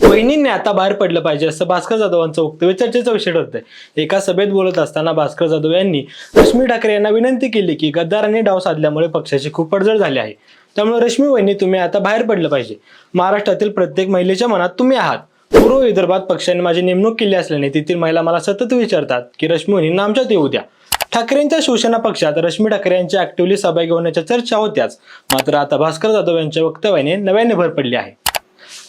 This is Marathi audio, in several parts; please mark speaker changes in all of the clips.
Speaker 1: वहिनींनी आता बाहेर पडलं पाहिजे असं भास्कर जाधवांचं वक्तव्य चर्चेचा विषय ठरतंय एका सभेत बोलत असताना भास्कर जाधव यांनी रश्मी ठाकरे यांना विनंती केली की गद्दारांनी डाव साधल्यामुळे पक्षाची खूप पडझड झाली आहे. त्यामुळे रश्मी वहिनी तुम्ही आता बाहेर पडलं पाहिजे. महाराष्ट्रातील प्रत्येक महिलेच्या मनात तुम्ही आहात. पूर्व विदर्भात पक्षाने माझी नेमणूक केली असल्याने तेथील महिला मला सतत विचारतात की रश्मी वहिनींना आमच्यात येऊ द्या. ठाकरेंच्या शिवसेना पक्षात रश्मी ठाकरे यांची ऍक्टिव्हली सहभागी होण्याच्या चर्चा होत्याच. मात्र आता भास्कर जाधव यांच्या वक्तव्याने नव्याने भर पडली आहे.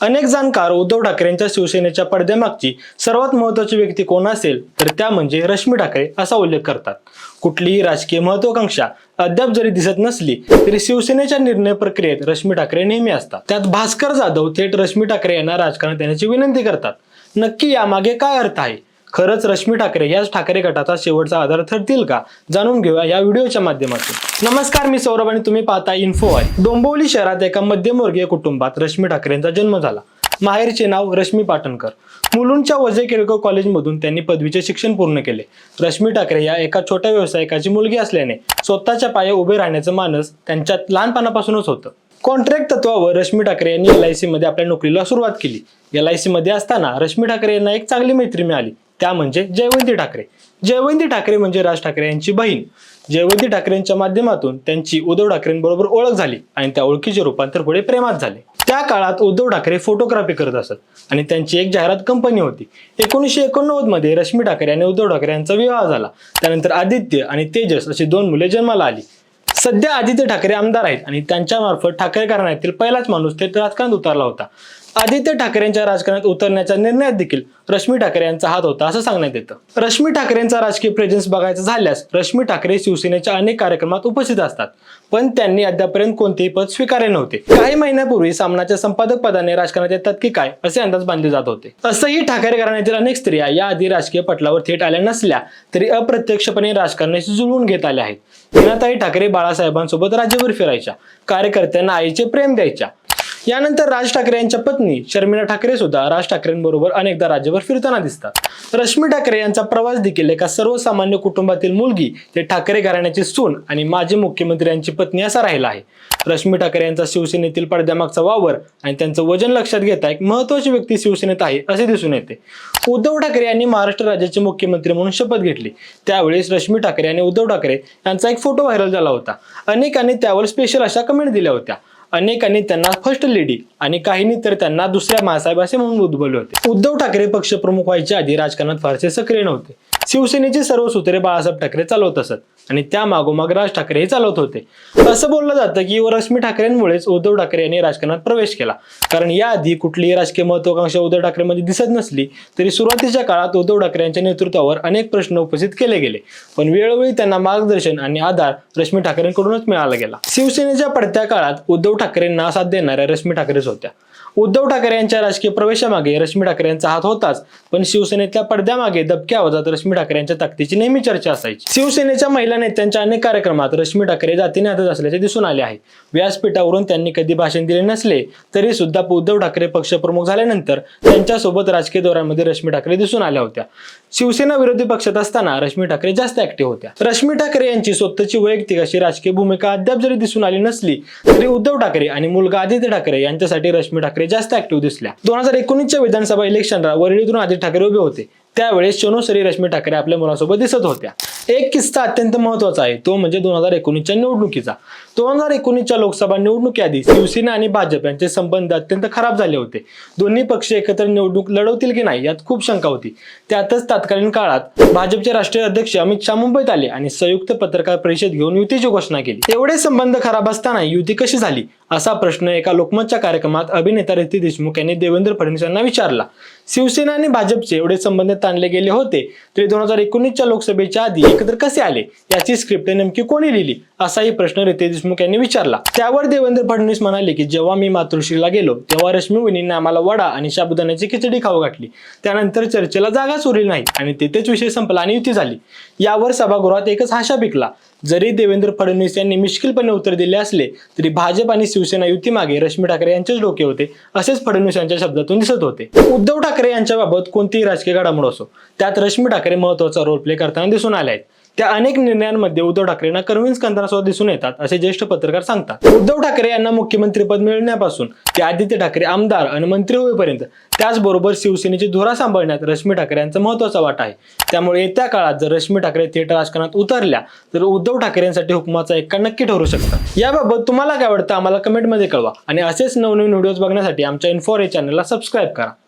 Speaker 1: अनेक जाणकार उद्धव ठाकरे यांच्या शिवसेनेच्या पडद्यामागची सर्वात महत्वाची व्यक्ती कोण असेल तर त्या म्हणजे रश्मी ठाकरे असा उल्लेख करतात. कुठलीही राजकीय महत्वाकांक्षा अद्याप जरी दिसत नसली तरी शिवसेनेच्या निर्णय प्रक्रियेत रश्मी ठाकरे नेहमी असतात. त्यात भास्कर जाधव थेट रश्मी ठाकरे यांना राजकारणात येण्याची विनंती करतात. नक्की यामागे काय अर्थ आहे? खरंच रश्मी ठाकरे याच ठाकरे गटाचा शेवटचा आधार ठरतील का? जाणून घेऊया या व्हिडिओच्या माध्यमातून. नमस्कार मी सौरभ आणि तुम्ही पाहता इन्फो आहे डोंबिवली शहरात एका मध्यमवर्गीय कुटुंबात रश्मी ठाकरेंचा जन्म झाला. माहेरचे नाव रश्मी पाटणकर. मुलुंडच्या वजे केळकर कॉलेजमधून त्यांनी पदवीचे शिक्षण पूर्ण केले. रश्मी ठाकरे या एका छोट्या व्यावसायिकाची मुलगी असल्याने स्वतःच्या पाये उभे राहण्याचं मानस त्यांच्यात लहानपणापासूनच होतं. कॉन्ट्रॅक्ट तत्वावर रश्मी ठाकरे यांनी एल आय सी मध्ये आपल्या नोकरीला सुरुवात केली. एल आय सी मध्ये असताना रश्मी ठाकरे यांना एक चांगली मैत्री मिळाली. त्या म्हणजे जयवंती ठाकरे. जयवंती ठाकरे म्हणजे राज ठाकरे यांची बहीण. जयवंती ठाकरेंच्या माध्यमातून त्यांची उद्धव ठाकरेंबरोबर ओळख झाली आणि त्या ओळखीचे रूपांतर पुढे प्रेमात झाले. त्या काळात उद्धव ठाकरे फोटोग्राफी करत असत आणि त्यांची एक जाहिरात कंपनी होती. एकोणीसशे एकोणनव्वदमध्ये रश्मी ठाकरे आणि उद्धव ठाकरे यांचा विवाह झाला. त्यानंतर आदित्य आणि तेजस अशी दोन मुले जन्माला आली. सध्या आदित्य ठाकरे आमदार आहेत आणि त्यांच्या मार्फत ठाकरे घराण्यातील पहिलाच माणूस थेट राजकारणात उतरला होता. आदित्य ठाकरेंच्या राजकारणात उतरण्याच्या निर्णयात देखील रश्मी ठाकरे यांचा हात होता असं सांगण्यात येतं. रश्मी ठाकरेंचा राजकीय प्रेझेन्स बघायचं झाल्यास रश्मी ठाकरे शिवसेनेच्या अनेक कार्यक्रमात उपस्थित असतात. पण त्यांनी अद्यापर्यंत कोणतेही पद स्वीकारले नव्हते. काही महिन्यापूर्वी सामनाच्या संपादक पदाने राजकारणात येतात की काय असे अंदाज बांधले जात होते. असंही ठाकरे घराण्यातील अनेक स्त्रिया या आधी राजकीय पटलावर थेट आल्या नसल्या तरी अप्रत्यक्षपणे राजकारणाशी जुळवून घेत आल्या आहेत. मीनाताई ठाकरे बाळासाहेबांसोबत राज्यभर फिरायच्या. कार्यकर्त्यांना आईचे प्रेम द्यायच्या. यानंतर राज ठाकरे यांच्या पत्नी शर्मिला ठाकरे सुद्धा राज ठाकरेंबरोबर अनेकदा राज्यभर फिरताना दिसतात. रश्मी ठाकरे यांचा प्रवास देखील एका सर्वसामान्य कुटुंबातील मुलगी ते ठाकरे घराण्याची सून आणि माजी मुख्यमंत्री यांची पत्नी असा राहिला आहे. रश्मी ठाकरे यांचा शिवसेनेतील पडद्यामागचा वावर आणि त्यांचं वजन लक्षात घेता एक महत्वाची व्यक्ती शिवसेनेत आहे असे दिसून येते. उद्धव ठाकरे यांनी महाराष्ट्र राज्याचे मुख्यमंत्री म्हणून शपथ घेतली. त्यावेळेस रश्मी ठाकरे आणि उद्धव ठाकरे यांचा एक फोटो व्हायरल झाला होता. अनेकांनी त्यावर स्पेशल अशा कमेंट दिल्या होत्या. अनेकांनी त्यांना फर्स्ट लेडी आणि काहींनी तर त्यांना दुसऱ्या महासाहेब असे म्हणून उद्भवले होते. उद्धव ठाकरे पक्षप्रमुख व्हायच्या आधी राजकारणात फारसे सक्रिय नव्हते. शिवसेनेची सर्व सूत्रे बाळासाहेब ठाकरे चालवत असत आणि त्या मागोमाग राज ठाकरे हे चालवत होते. असं बोललं जातं की रश्मी ठाकरेंमुळेच उद्धव ठाकरे यांनी राजकारणात प्रवेश केला. कारण याआधी कुठलीही राजकीय महत्वाकांक्षा उद्धव ठाकरेमध्ये दिसत नसली तरी सुरुवातीच्या काळात उद्धव ठाकरे यांच्या नेतृत्वावर अनेक प्रश्न उपस्थित केले गेले. पण वेळोवेळी त्यांना मार्गदर्शन आणि आधार रश्मी ठाकरेंकडूनच मिळाला गेला. शिवसेनेच्या पडत्या काळात उद्धव ठाकरेंना साथ देणाऱ्या रश्मी ठाकरेच होत्या. उद्धव ठाकरे यांच्या राजकीय प्रवेशामागे रश्मी ठाकरे यांचा हात होताच पण शिवसेनेतल्या पडद्यामागे दबक्या आवाजात रश्मी ठाकरे यांच्या ताकदीची नेहमी चर्चा असायची. शिवसेनेच्या महिला नेत्यांच्या अनेक कार्यक्रमात रश्मी ठाकरे जातीने हातात असल्याचे दिसून आले आहे. व्यासपीठावरून त्यांनी कधी भाषण दिले नसले तरी सुद्धा उद्धव ठाकरे पक्षप्रमुख झाल्यानंतर त्यांच्यासोबत राजकीय दौऱ्यांमध्ये रश्मी ठाकरे दिसून आल्या होत्या. शिवसेना विरोधी पक्षात असताना रश्मी ठाकरे जास्त ऍक्टिव्ह होत्या. रश्मी ठाकरे यांची स्वतःची वैयक्तिक अशी राजकीय भूमिका अद्याप जरी दिसून आली नसली तरी उद्धव ठाकरे आणि मुलगा आदित्य ठाकरे यांच्यासाठी रश्मी ठाकरे जास्त ऍक्टिव्ह दिसल्या. दोन हजार एकोणीसच्या विधानसभा इलेक्शनला वरळीतून आदित्य ठाकरे उभे होते. त्यावेळेस शनोसरी रश्मी ठाकरे आपल्या मुलासोबत दिसत होत्या. एक किस्सा अत्यंत महत्त्वाचा आहे. तो म्हणजे दोन हजार एकोणीसच्या निवडणुकीचा. दोन हजार एकोणीसच्या लोकसभा निवडणुकीआधी शिवसेना आणि भाजप यांचे संबंध अत्यंत खराब झाले होते. दोन्ही पक्ष एकत्र निवडणूक लढवतील की नाही यात खूप शंका होती. त्यातच तत्कालीन काळात भाजपचे राष्ट्रीय अध्यक्ष अमित शहा मुंबईत आले आणि संयुक्त पत्रकार परिषद घेऊन युतीची घोषणा केली. एवढे संबंध खराब असताना युती कशी झाली असा प्रश्न एका लोकमतच्या कार्यक्रमात अभिनेता रिती देशमुख यांनी देवेंद्र फडणवीस यांना विचारला. शिवसेना आणि भाजपचे एवढे संबंध ताणले गेले होते. तरी दोन हजार एकोणीसच्या लोकसभेच्या आधी एकत्र कसे आले? याची स्क्रिप्ट नेमकी कोणी लिहिली? असाही प्रश्न रितेश देशमुख यांनी विचारला. त्यावर देवेंद्र फडणवीस म्हणाले की जेव्हा मी मातृश्रीला गेलो तेव्हा रश्मी वहिनींनी आम्हाला वडा आणि साबुदाण्याची खिचडी खाऊ घातली. त्यानंतर चर्चेला जागाच उरली नाही आणि तेथेच विषय संपला आणि युती झाली. यावर सभागृहात एकच हाशा पिकला. जरी देवेंद्र फडणवीस यांनी मिश्किलपणे उत्तर दिले असले तरी भाजप आणि शिवसेना युतीमागे रश्मी ठाकरे यांचेच डोके होते असेच फडणवीस यांच्या शब्दातून दिसत होते. उद्धव ठाकरे यांच्याबाबत कोणतीही राजकीय घडामोड असो त्यात रश्मी ठाकरे महत्त्वाचा रोल प्ले करताना दिसून आले आहेत. त्या अनेक निर्णयांमध्ये उद्धव ठाकरेंना कन्व्हिन्स करताना सुद्धा दिसून येतात असे ज्येष्ठ पत्रकार सांगतात. उद्धव ठाकरे यांना मुख्यमंत्रीपद मिळण्यापासून ते आदित्य ठाकरे आमदार आणि मंत्री होईपर्यंत त्याचबरोबर शिवसेनेची धुरा सांभाळण्यात रश्मी ठाकरे यांचा महत्त्वाचा वाटा आहे. त्यामुळे येत्या काळात जर रश्मी ठाकरे थेट राजकारणात उतरल्या तर उद्धव ठाकरेंसाठी हुकमाचा एक्का नक्की ठरू शकतात याबाबत तुम्हाला काय वाटतं आम्हाला कमेंटमध्ये कळवा. आणि असेच नवनवीन व्हिडिओज बघण्यासाठी आमच्या इन्फॉर चॅनलला सबस्क्राईब करा.